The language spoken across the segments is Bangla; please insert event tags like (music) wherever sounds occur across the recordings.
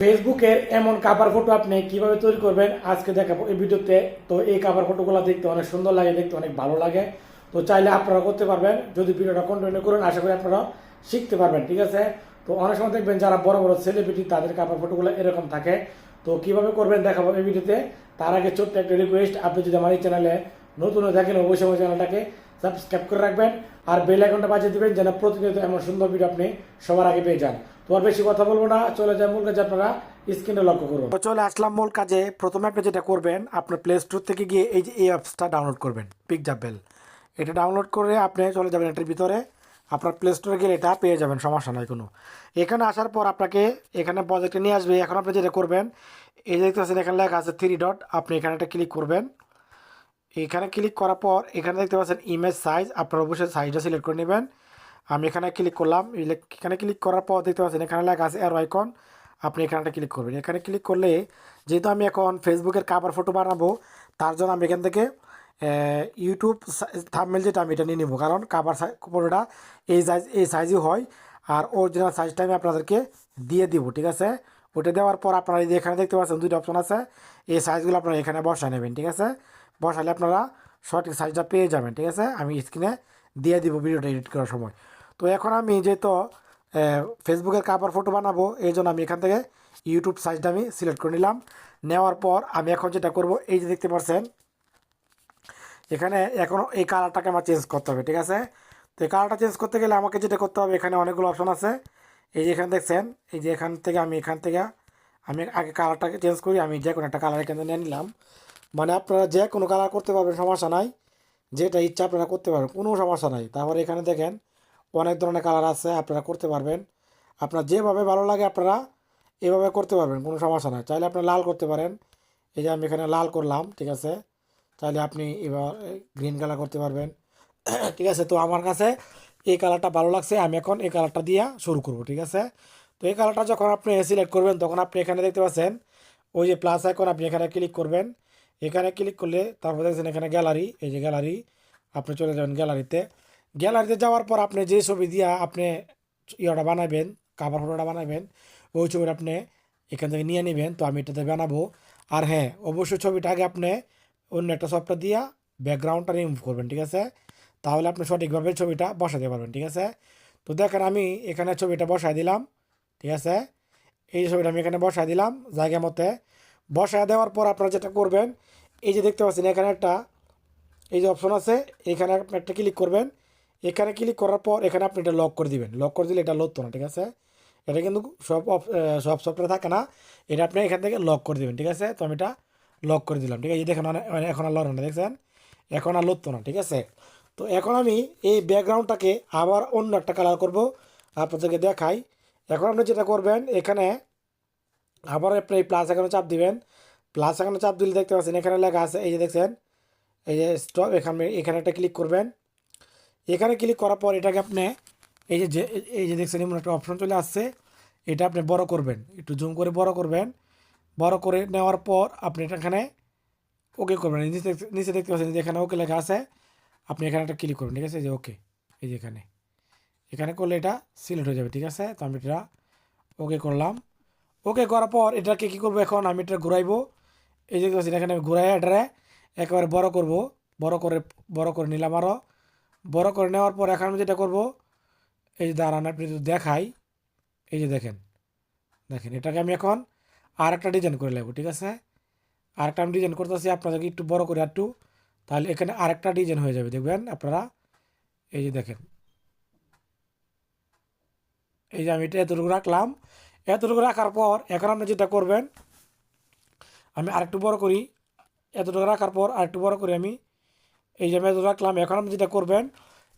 ফেসবুকের এমন কাভার ফটো আপনি কীভাবে তৈরি করবেন, আজকে দেখাবো এই ভিডিওতে। তো এই কাভার ফটোগুলো দেখতে অনেক সুন্দর লাগে, দেখতে অনেক ভালো লাগে। তো চাইলে আপনারা করতে পারবেন, যদি ভিডিওটা কন্টিনিউ করুন, আশা করি আপনারা শিখতে পারবেন, ঠিক আছে? তো অনেক সময় দেখবেন যারা বড় বড় সেলিব্রিটি তাদের কাভার ফটোগুলো এরকম থাকে। তো কীভাবে করবেন দেখাবো এই ভিডিওতে। তার আগে ছোট্ট একটা রিকোয়েস্ট আপনি যদি আমার এই চ্যানেলে নতুন হয়ে থাকেন, অবশ্যই আমার চ্যানেলটাকে সাবস্ক্রাইব করে রাখবেন আর বেল আইকনটা বাজিয়ে দিবেন যেন প্রতিনিয়ত এমন সুন্দর ভিডিও আপনি সবার আগে পেয়ে যান। তো আর বেশি কথা বলব না, চলে যায় মূল কাজে, আপনারা স্ক্রিনে লক্ষ্য করুন। তো চলে আসলাম মূল কাজে। প্রথমে আপনি যেটা করবেন আপনার প্লে স্টোর থেকে গিয়ে এই যে এই অ্যাপসটা ডাউনলোড করবেন পিকজাবেল এটা ডাউনলোড করে আপনি চলে যাবেন এটার ভিতরে। আপনার প্লে স্টোরে গেলে এটা পেয়ে যাবেন, সমস্যা নাই কোনো। এখানে আসার পর আপনাকে এখানে প্রজেক্টে নিয়ে আসবে। এখন আপনি যেটা করবেন, এই যে দেখতে পাচ্ছেন এখানে লেখা আছে থ্রি ডট আপনি এখানে একটা ক্লিক করবেন। এখানে ক্লিক করার পর, এখানে দেখতে পাচ্ছেন ইমেজ সাইজ আপনার অবশ্যই সাইজটা সিলেক্ট করে নেবেন। আমি এখানে ক্লিক করলাম এখানে ক্লিক করার পর দেখতে পাচ্ছেন এখানে লেখা আছে এর আইকন আপনি এখানটা ক্লিক করবেন। এখানে ক্লিক করলে, যেহেতু আমি এখন ফেসবুকের কাভার ফটো বানাবো, তার জন্য আমি এখান থেকে ইউটিউব থামমেল যেটা আমি এটা নিয়ে নেব। কারণ কাভার ফটোটা এই সাইজ এই সাইজই হয়, আর অরিজিনাল সাইজটা আমি আপনাদেরকে দিয়ে দিব, ঠিক আছে? ওটা দেওয়ার পর আপনারা এখানে দেখতে পাচ্ছেন দুইটা অপশন আছে, এই সাইজগুলো আপনারা এখানে বসায় নেবেন, ঠিক আছে? বসালে আপনারা সঠিক সাইজটা পেয়ে যাবেন, ঠিক আছে? আমি স্ক্রিনে দিয়ে দিব ভিডিওটা এডিট করার সময়। তো এখন আমি যেহেতু ফেসবুকের কাপড় ফটো বানাবো, এই জন্য আমি এখান থেকে ইউটিউব সাইজটা আমি সিলেক্ট করে নিলাম। নেওয়ার পর আমি এখন যেটা করব, এই যে দেখতে পাচ্ছেন, এখানে এখন এই কালারটাকে আমার চেঞ্জ করতে হবে, ঠিক আছে? তো এই কালারটা চেঞ্জ করতে গেলে আমাকে যেটা করতে হবে, এখানে অনেকগুলো অপশন আছে। এই যে এখানে দেখছেন, এই যে এখান থেকে আমি এখান থেকে, আমি আগে কালারটাকে চেঞ্জ করি, আমি যে কোনো একটা কালার এখানে নিয়ে নিলাম। মানে আপনারা যে কোনো কালার করতে পারবেন, সমস্যা নাই। যেটা ইচ্ছা আপনারা করতে পারবেন, কোনো সমস্যা নাই। তারপরে এখানে দেখেন অনেক ধরনের কালার আছে, আপনারা করতে পারবেন। আপনার যেভাবে ভালো লাগে আপনারা এভাবে করতে পারবেন, কোনো সমস্যা নাই। চাইলে আপনি লাল করতে পারেন। এই যে আমি এখানে লাল করলাম, ঠিক আছে? চাইলে আপনি এবার গ্রিন কালার করতে পারবেন। (clears throat) ঠিক আছে, তো আমার কাছে এই কালারটা ভালো লাগছে, আমি এখন এই কালারটা দিয়ে শুরু করব, ঠিক আছে? তো এই কালারটা যখন আপনি সিলেক্ট করবেন, তখন আপনি এখানে দেখতে পাচ্ছেন, ওই যে প্লাস আইকন আপনি এখানে ক্লিক করবেন। এখানে ক্লিক করলে তারপর দেখছেন এখানে গ্যালারি এই যে গ্যালারি আপনি চলে যাবেন গ্যালারিতে গ্যালারিতে যাওয়ার পর আপনি যে ছবি দিয়া আপনি ইয়েটা বানাবেন কাভার ফটোটা বানাবেন ওই ছবিটা আপনি এখান থেকে নিয়ে নেবেন, তো আমি এটাতে বানাবো। আর হ্যাঁ অবশ্যই ছবিটা আগে আপনি অন্য একটা সফটওয়্যার দিয়া ব্যাকগ্রাউন্ডটা রিমুভ করবেন, ঠিক আছে? তাহলে আপনি সঠিকভাবে ছবিটা বসাতে পারবেন, ঠিক আছে? তো দেখেন আমি এখানে ছবিটা বসায় দিলাম, ঠিক আছে? এই ছবিটা আমি এখানে বসায় দিলাম, জায়গা মতে। বসায় দেওয়ার পর আপনারা যেটা করবেন এই যে দেখতে পাচ্ছেন, এখানে একটা, এই যে অপশন আছে, এখানে আপনি একটা ক্লিক করবেন। এখানে ক্লিক করার পর এখানে আপনি এটা লক করে দিবেন। লক করে দিলে এটা লড়তো না, ঠিক আছে? এটা কিন্তু সব সব সফটওয়্যার থাকে না। এটা আপনি এখান থেকে লক করে দিবেন, ঠিক আছে? তো আমি এটা লক করে দিলাম, ঠিক আছে? দেখেন মানে এখন আর লড়ে না, দেখছেন? এখন আর লড়তো না, ঠিক আছে? তো এখন আমি এই ব্যাকগ্রাউন্ডটাকে আবার অন্য একটা কালার করব, আপনাদেরকে দেখাই। এখন আপনি যেটা করবেন, এখানে আবার আপনি এই প্লাস এখানে চাপ দিবেন। প্লাস এখানে চাপ দিলে দেখতে পাচ্ছেন, এখানে লেখা আছে, এই যে দেখছেন, এই যে স্টপ এখানে এখানে একটা ক্লিক করবেন। এখানে ক্লিক করার পর এটাকে আপনি, এই যে এই যে দেখছেন, এমন একটা অপশন চলে আসছে, এটা আপনি বড় করবেন, একটু জুম করে বড় করবেন। বড় করে নেওয়ার পর আপনি এটা এখানে ওকে করবেন। নিচে নিচে দেখতে পাচ্ছেন যে এখানে ওকে লেখা আছে, আপনি এখানে একটা ক্লিক করবেন, ঠিক আছে? যে ওকে এই যে এখানে। এখানে করলে এটা সিলেক্ট হয়ে যাবে, ঠিক আছে? তো আমি এটা ওকে করলাম। ওকে করার পর এটাকে কী করব এখন? আমি এটা ঘুরাইবো। এই যে দেখতে পাচ্ছেন এখানে আমি ঘুরাই এটারে একেবারে বড় করব। বড় করে বড় করে নিলাম আরও বড় করে নেওয়ার পর এখন আমি যেটা করব, এই যে দাঁড়ান, আপনি যদি দেখাই। এই যে দেখেন দেখেন, এটাকে আমি এখন আর একটা ডিজাইন করে নেব ঠিক আছে? আরেকটা আমি ডিজাইন করতেছি, আপনাদেরকে একটু বড় করে একটু তাহলে এখানে আরেকটা ডিজাইন হয়ে যাবে, দেখবেন আপনারা? এই যে দেখেন। এই যে আমি এটা এতটুকু রাখলাম। এতটুকু রাখার পর এখন আপনি যেটা করবেন আমি আরেকটু বড় করি, এতটুকু রাখার পর আরেকটু বড় করে আমি। এই যে আমি এত রাখলাম, এখন আপনি যেটা করবেন,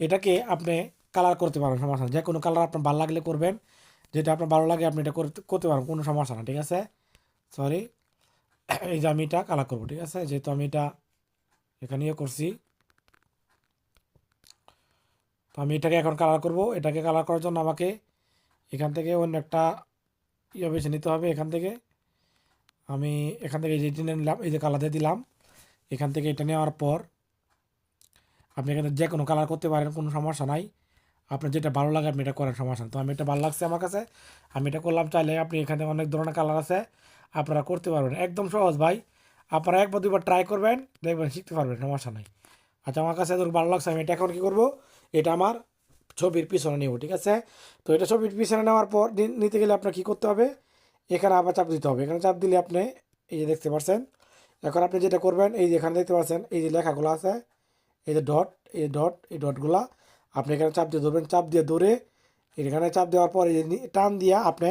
এটাকে আপনি কালার করতে পারবেন, সমস্যা যে কোনো কালার আপনার ভালো লাগলে করবেন, যেটা আপনার ভালো লাগে আপনি এটা করতে পারবেন, কোনো সমস্যা না ঠিক আছে? সরি (coughs) এই যে আমি এটা কালার করব, ঠিক আছে? যেহেতু আমি এটা এখানে ইয়ে করছি, তো আমি এটাকে এখন কালার করব। এটাকে কালার করার জন্য আমাকে এখান থেকে অন্য একটা ইয়ে বেছে নিতে হবে, এখান থেকে। আমি এখান থেকে এই যে টেনে নিলাম এই যে কালার দিয়ে দিলাম, এখান থেকে এটা নেওয়ার পর আপনি এখানে যে কোনো কালার করতে পারেন, কোনো সমস্যা নাই। আপনার যেটা ভালো লাগে আপনি এটা করার সমস্যা তো আমি এটা ভালো লাগছে আমার কাছে। আমি এটা করলাম চাইলে আপনি এখানে অনেক ধরনের কালার আছে, আপনারা করতে পারবেন। একদম সহজ ভাই। আপনারা একবার দুবার ট্রাই করবেন, দেখবেন শিখতে পারবেন, সমস্যা নাই। আচ্ছা আমার কাছে এত ভালো লাগছে, আমি এটা এখন কী করব? এটা আমার ছবির পিছনে নেব, ঠিক আছে? তো এটা ছবির পিছনে নেওয়ার পর নিতে গেলে আপনার কী করতে হবে? এখানে আবার চাপ দিতে হবে। এখানে চাপ দিলে আপনি এই যে দেখতে পাচ্ছেন, এখন আপনি যেটা করবেন, এই যে এখানে দেখতে পাচ্ছেন, এই যে লেখাগুলো আছে, এই যে ডট এই ডট এই ডটগুলা আপনি এখানে চাপ দিয়ে ধরবেন। চাপ দিয়ে ধরে এখানে চাপ দেওয়ার পর এই যে টান দিয়ে আপনি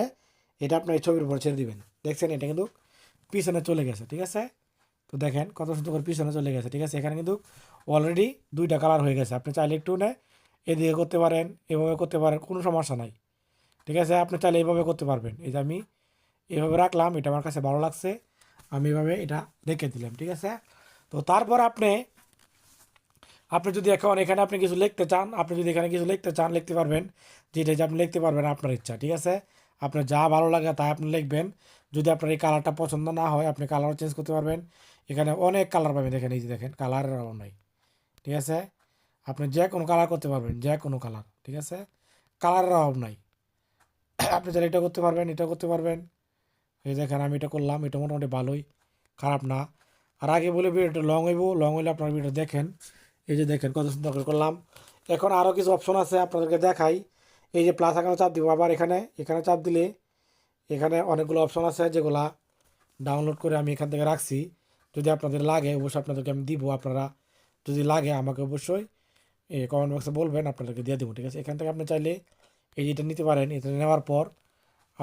এটা আপনার এই ছবির উপর ছেড়ে দেবেন। দেখছেন? এটা কিন্তু পিছনে চলে গেছে, ঠিক আছে? তো দেখেন কত সুন্দর করে পিছনে চলে গেছে, ঠিক আছে? এখানে কিন্তু অলরেডি দুইটা কালার হয়ে গেছে। আপনি চাইলে একটু নে, এদিকে করতে পারেন, এভাবে করতে পারেন, কোনো সমস্যা নাই, ঠিক আছে? আপনি চাইলে এইভাবে করতে পারবেন। এই যে আমি এভাবে রাখলাম, এটা আমার কাছে ভালো লাগছে। আমি এভাবে এটা রেখে দিলাম, ঠিক আছে? তো তারপর আপনি আপনি যদি এখন এখানে আপনি কিছু লিখতে চান, আপনি যদি এখানে কিছু লিখতে চান, লিখতে পারবেন। যেটা যে আপনি লিখতে পারবেন, আপনার ইচ্ছা, ঠিক আছে? আপনার যা ভালো লাগে তাই আপনি লিখবেন। যদি আপনার এই কালারটা পছন্দ না হয়, আপনি কালার চেঞ্জ করতে পারবেন। এখানে অনেক কালার পাবেন, দেখেন, এই যে দেখেন কালারের অভাব নাই, ঠিক আছে? আপনি যে কোনো কালার করতে পারবেন, যে কোনো কালার ঠিক আছে? কালারের অভাব নাই। আপনি চাইলে এটা করতে পারবেন, এটা করতে পারবেন। এই দেখেন আমি এটা করলাম, এটা মোটামুটি ভালোই, খারাপ না। আর আগে বলে ভিডিওটা লং হইব লং হইলে আপনার ভিডিও দেখেন। এই যে দেখেন কত সুন্দর করে করলাম। এখন আরও কিছু অপশন আছে আপনাদেরকে দেখাই। এই যে প্লাস এখানে চাপ দিব, আবার এখানে এখানে চাপ দিলে এখানে অনেকগুলো অপশন আছে যেগুলা ডাউনলোড করে আমি এখান থেকে রাখছি। যদি আপনাদের লাগে, অবশ্যই আপনাদেরকে আমি দিব। আপনারা যদি লাগে আমাকে অবশ্যই এই কমেন্ট বক্সে বলবেন, আপনাদেরকে দিয়ে দেবো, ঠিক আছে? এখান থেকে আপনি চাইলে এই যেটা নিতে পারেন। এটা নেওয়ার পর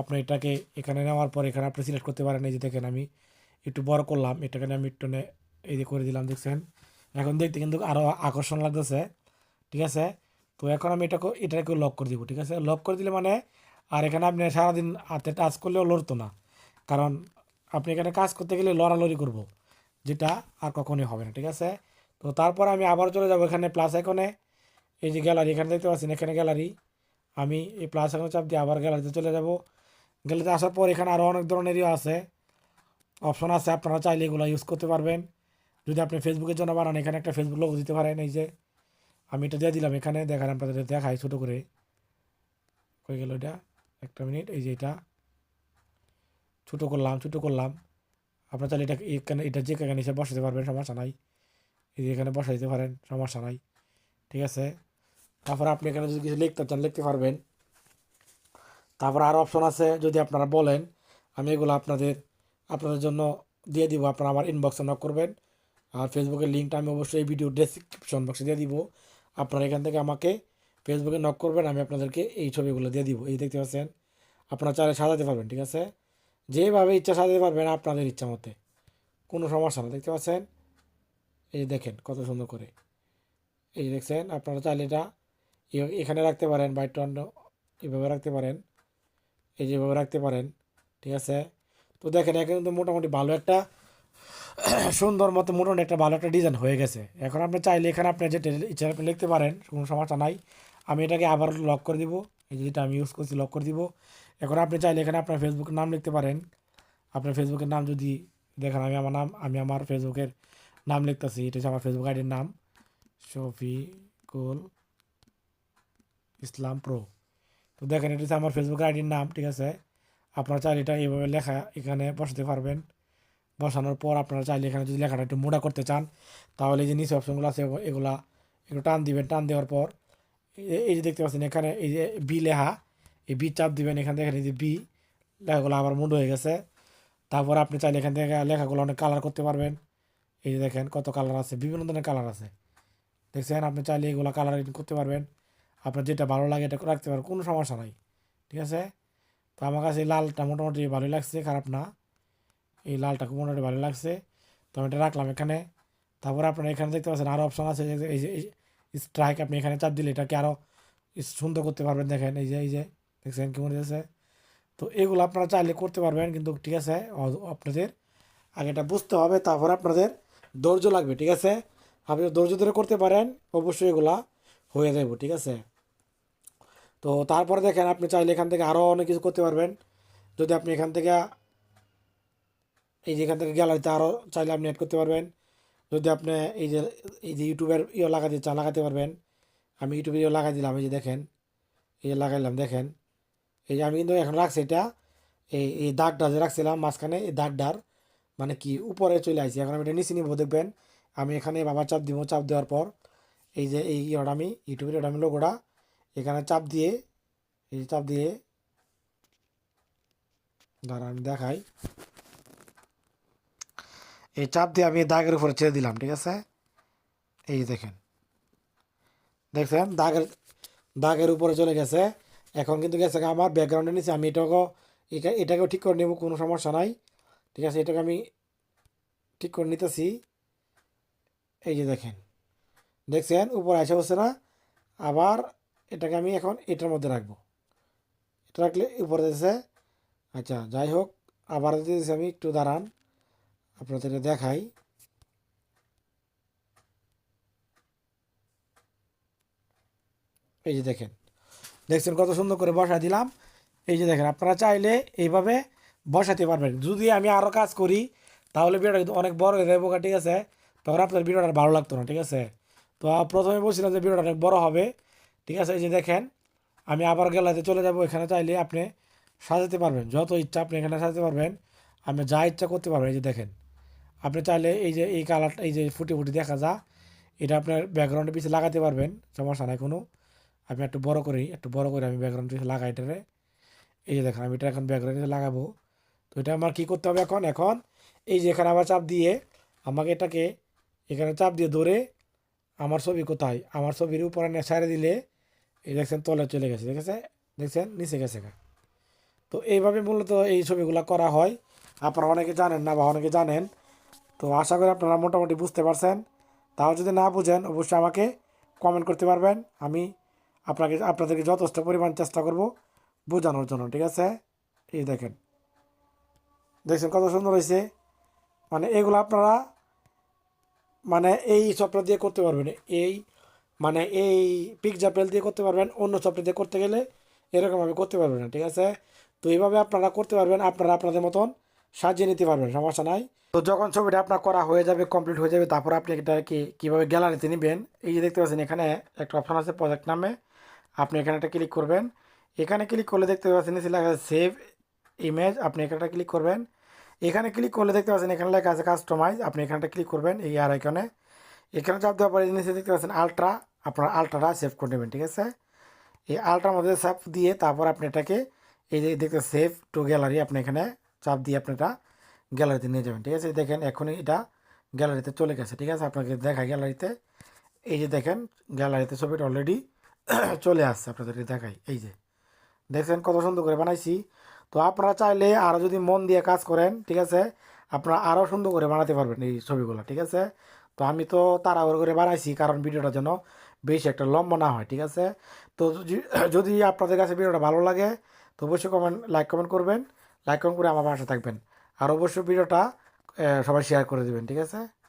আপনি এটাকে এখানে নেওয়ার পর এখানে আপনি সিলেক্ট করতে পারেন। এই যে দেখেন আমি একটু বড় করলাম, এটাকে আমি একটু এই যে করে দিলাম, দেখছেন? এখন দেখতে কিন্তু আরও আকর্ষণ লাগতেছে, ঠিক আছে? তো এখন আমি এটাকে এটাকে লক করে দিব, ঠিক আছে? লক করে দিলে মানে আর এখানে আপনি সারাদিন হাতে টাচ করলেও লড়তো না। কারণ আপনি এখানে কাজ করতে গেলে লড়ালড়ি করব, যেটা আর কখনোই হবে না, ঠিক আছে? তো তারপর আমি আবার চলে যাব এখানে প্লাস আইকনে এই যে গ্যালারি এখানে দেখতে পাচ্ছেন, এখানে গ্যালারি আমি এই প্লাস এখন চাপ দিয়ে আবার গ্যালারিতে চলে যাব। গ্যালারিতে আসার পর এখানে আরও অনেক ধরনেরই আছে। অপশন আছে, আপনারা চাইলে এগুলো ইউজ করতে পারবেন। যদি আপনি ফেসবুকের জন্য বানান, এখানে একটা ফেসবুক লোক দিতে পারেন, এই যে আমি এটা দিয়ে দিলাম এখানে, দেখান আপনাদের দেখাই ছোটো করে। হয়ে গেল এটা? একটা মিনিট এই যে এটা। ছোটো করলাম ছোটো করলাম। আপনার চাইলে এটা এখানে, এটা যে এখানে এসে বসাতে পারবেন, সমস্যা নাই। এই যে এখানে বসা দিতে পারেন, সমস্যা নাই। ঠিক আছে? তারপর আপনি এখানে যদি কিছু লিখতে চান, লিখতে পারবেন। তারপর আরও অপশন আছে, যদি আপনারা বলেন, আমি এগুলো আপনাদের আপনাদের জন্য দিয়ে দিব, আপনারা আমার ইনবক্সে নক করবেন। আর ফেসবুকের লিঙ্কটা আমি অবশ্যই এই ভিডিও ডেসক্রিপশন বক্সে দিয়ে দিব। আপনারা এখান থেকে আমাকে ফেসবুকে নক করবেন, আমি আপনাদেরকে এই ছবিগুলো দিয়ে দিব। এই দেখতে পাচ্ছেন? আপনারা চাইলে সাজাতে পারবেন, ঠিক আছে? যেভাবে ইচ্ছা সাজাতে পারবেন আপনাদের ইচ্ছা মতে। কোনো সমস্যা না, দেখতে পাচ্ছেন? এই যে দেখেন, কত সুন্দর করে। এই দেখছেন, আপনারা চাইলে এটা এখানে রাখতে পারেন বাইট অন্য এভাবে রাখতে পারেন। এই যেভাবে রাখতে পারেন, ঠিক আছে? তো দেখেন, এখানে কিন্তু মোটামুটি ভালো একটা (clears throat) সুন্দর মতো মোটামুটি একটা ভালো একটা ডিজাইন হয়ে গেছে। এখন আপনি চাইলে এখানে আপনি যে ইচ্ছা আপনি লিখতে পারেন, কোনো সমস্যা নাই। আমি এটাকে আবার লক করে দিব। এই যেটা আমি ইউজ করছি লক করে দিব। এখন আপনি চাইলে এখানে আপনার ফেসবুকের নাম লিখতে পারেন। আপনার ফেসবুকের নাম যদি দেখেন, আমি আমার নাম, আমি আমার ফেসবুকের নাম লিখতেছি, এটা হচ্ছে আমার ফেসবুক আইডির নাম। শফিকুল ইসলাম প্রো তো দেখেন, এটা হচ্ছে আমার ফেসবুক আইডির নাম, ঠিক আছে? আপনারা চাইলে এটা এইভাবে লেখা এখানে বসাতে পারবেন। বসানোর পর আপনারা চাইলে এখানে যদি লেখাটা একটু মোটা করতে চান, তাহলে এই যে নিচে অপশনগুলো আছে, এগু- এগুলা একটু টান দিবেন, টান দেওয়ার পর এই যে- দেখতে পাচ্ছেন এখানে এই যে বি লেখা, এই বি চাপ দিবেন, এখান থেকে এই যে বি লেখাগুলো আবার মুন্ড হয়ে গেছে। তারপর আপনি চাইলে এখান থেকে লেখাগুলো অনেক কালার করতে পারবেন। এই যে দেখেন কত কালার আছে, বিভিন্ন ধরনের কালার আছে। দেখছেন? আপনি চাইলে এগুলো কালার করতে পারবেন। আপনার যেটা ভালো লাগে এটা রাখতে পারবেন কোনো সমস্যা নাই, ঠিক আছে? তো আমার কাছে এই লালটা মোটামুটি ভালোই লাগছে, খারাপ না। এই লালটা মোটামুটি ভালো লাগছে। তো আমি এটা রাখলাম এখানে। তারপর আপনারা এখানে দেখতে পাচ্ছেন আরও অপশান আছে, এই যে স্ট্রাইক আপনি এখানে চাপ দিলে এটাকে আরও সুন্দর করতে পারবেন দেখেন, এই যে এই যে, দেখছেন কেমন হয়েছে তো এগুলো আপনারা চাইলে করতে পারবেন, কিন্তু ঠিক আছে আপনাদের আগে এটা বুঝতে হবে, তারপর আপনাদের ধৈর্য লাগবে, ঠিক আছে? আপনি ধৈর্য ধরে করতে পারেন, অবশ্যই এগুলা হয়ে যাবে ঠিক আছে? তো তারপরে দেখেন আপনি চাইলে এখান থেকে আরও অনেক কিছু করতে পারবেন। যদি আপনি এখান থেকে এই যে এখান থেকে গ্যালারিতে আরও চাইলে আপনি অ্যাড করতে পারবেন। যদি আপনি এই যে এই যে ইউটিউবের ইয়ে লাগাতে চান লাগাতে পারবেন। আমি ইউটিউবে ইয়ে লাগাই দিলাম, এই যে দেখেন, এই যে লাগাইলাম, দেখেন। এই যে আমি কিন্তু এখন রাখছি এটা, এই এই দাগটা যে রাখছিলাম, মাঝখানে এই দাগটার মানে কি, উপরে চলে আসছি এখন আমি এটা নিচে নিব, দেখবেন। আমি এখানে বাবা চাপ দিব, চাপ দেওয়ার পর এই যে এই ইয়েটা আমি, ইউটিউবের এটা আমি লোগোটা এখানে চাপ দিয়ে, এই চাপ দিয়ে দাঁড়া আমি দেখাই। এই চাপ দিয়ে আমি দাগের উপরে ছেড়ে দিলাম, ঠিক আছে? এই দেখেন। দেখছেন? দাগের দাগের উপরে চলে গেছে। এখন কিন্তু গেছে আমার ব্যাকগ্রাউন্ডে নিচে। আমি এটাকেও এটা- এটাকেও ঠিক করে নেব, কোনো সমস্যা নাই। ঠিক আছে? এটাকে আমি ঠিক করে নিতেছি। এই যে দেখেন। দেখছেন? উপরে আসে বসছে না। আবার এটাকে আমি এখন এটার মধ্যে রাখব। এটা রাখলে উপরে দিয়েছে আচ্ছা যাই হোক, আবার দিয়েছি আমি, একটু দাঁড়ান, আপনাদের দেখাই। এই যে দেখেন, দেখছেন কত সুন্দর করে বসা দিলাম। এই যে দেখেন, আপনারা চাইলে এইভাবে বসাতে পারবেন। যদি আমি আরও কাজ করি, তাহলে ভিডিওটা কিন্তু অনেক বড় হয়ে যাবে, ঠিক আছে? তখন আপনার ভিডিওটা ভালো লাগতো না, ঠিক আছে? তো প্রথমে বলছিলাম যে ভিডিওটা অনেক বড় হবে। ঠিক আছে? এই যে দেখেন, আমি আবার গেলাতে চলে যাব। এখানে চাইলে আপনি সাজাতে পারবেন। যত ইচ্ছা আপনি এখানে সাজাতে পারবেন। আপনি যা ইচ্ছা করতে পারবেন। এই যে দেখেন, আপনি চাইলে এই যে এই কালারটা এই যে ফুটি ফুটি দেখা যা, এটা আপনার ব্যাকগ্রাউন্ডের পিছিয়ে লাগাতে পারবেন। সমস্যা নাই কোনো। আমি একটু বড় করি, একটু বড় করে আমি ব্যাকগ্রাউন্ড পিছিয়ে লাগাই এটারে এই যে দেখেন, আমি এটা এখন ব্যাকগ্রাউন্ডে লাগাবো। তো এটা আমার কী করতে হবে এখন? এখন এই যে এখানে আবার চাপ দিয়ে আমাকে এটাকে, এখানে চাপ দিয়ে ধরে আমার ছবি কোথায়? আমার ছবির উপরে ছাড়ে দিলে এই দেখছেন তলে চলে গেছে দেখেছে দেখছেন নিচে গেছে। তো এইভাবে মূলত এই ছবিগুলো করা হয় আপনারা অনেকে জানেন না বা অনেকে জানেন তো আশা করি আপনারা মোটামুটি বুঝতে পারছেন তাও যদি না বুঝেন অবশ্যই আমাকে কমেন্ট করতে পারবেন আমি আপনাকে আপনাদেরকে যথেষ্ট পরিমাণ চেষ্টা করব বোঝানোর জন্য ঠিক আছে এই দেখেন দেখছেন কত সুন্দর হয়েছে মানে এগুলো আপনারা মানে এই সফটওয়্যার দিয়ে করতে পারবেন এই মানে এই পিকজাপেল দিয়ে করতে পারবেন, অন্য সফটওয়্যার দিয়ে করতে গেলে এরকমভাবে করতে পারবেন না, ঠিক আছে? তো এইভাবে আপনারা করতে পারবেন, আপনারা আপনাদের মতন সাজিয়ে নিতে পারবেন, সমস্যা নাই। তো যখন ছবিটা আপনার করা হয়ে যাবে কমপ্লিট হয়ে যাবে, তারপর আপনি এটা কি, কীভাবে গ্যালারিতে নেবেন, এই যে দেখতে পাচ্ছেন এখানে একটা অপশান আছে প্রজেক্ট নামে, আপনি এখানে একটা ক্লিক করবেন। এখানে ক্লিক করলে দেখতে পাচ্ছেন লেখা আছে সেভ ইমেজ আপনি এখানটা ক্লিক করবেন। এখানে ক্লিক করলে দেখতে পাচ্ছেন, এখানে লেখা আছে কাস্টমাইজ আপনি এখানটা ক্লিক করবেন, এই আর এখানে। এখানে চাপ দেওয়ার পরে নিচে দেখতে পাচ্ছেন আলট্রা আপনার আলট্রাটা সেভ করে নেবেন, ঠিক আছে? এই আলট্রার মধ্যে চাপ দিয়ে তারপর আপনি এটাকে এই যে দেখতে সেভ টু গ্যালারি, আপনি এখানে চাপ দিয়ে আপনি এটা গ্যালারিতে নিয়ে যাবেন, ঠিক আছে? দেখেন এখনই এটা গ্যালারিতে চলে গেছে, ঠিক আছে? আপনাকে দেখায় গ্যালারিতে। এই যে দেখেন গ্যালারিতে ছবিটা অলরেডি (clears throat) চলে আসছে, আপনাদেরকে দেখাই। এই যে দেখছেন কত সুন্দর করে বানাইছি। তো আপনারা চাইলে আরও যদি মন দিয়ে কাজ করেন, ঠিক আছে? আপনারা আরও সুন্দর করে বানাতে পারবেন এই ছবিগুলো, ঠিক আছে? তো আমি তো তাড়াহুড়ো করে বানাইছি, কারণ ভিডিওটা যেন বেশি একটা লম্বা না হয়, ঠিক আছে? তো যদি- আপনাদের কাছে ভিডিওটা ভালো লাগে, তো অবশ্যই কমেন্ট লাইক কমেন্ট করবেন। লাইক কমেন্ট করে আমার পাশে থাকবেন। আর অবশ্যই ভিডিওটা সবাই শেয়ার করে দেবেন, ঠিক আছে?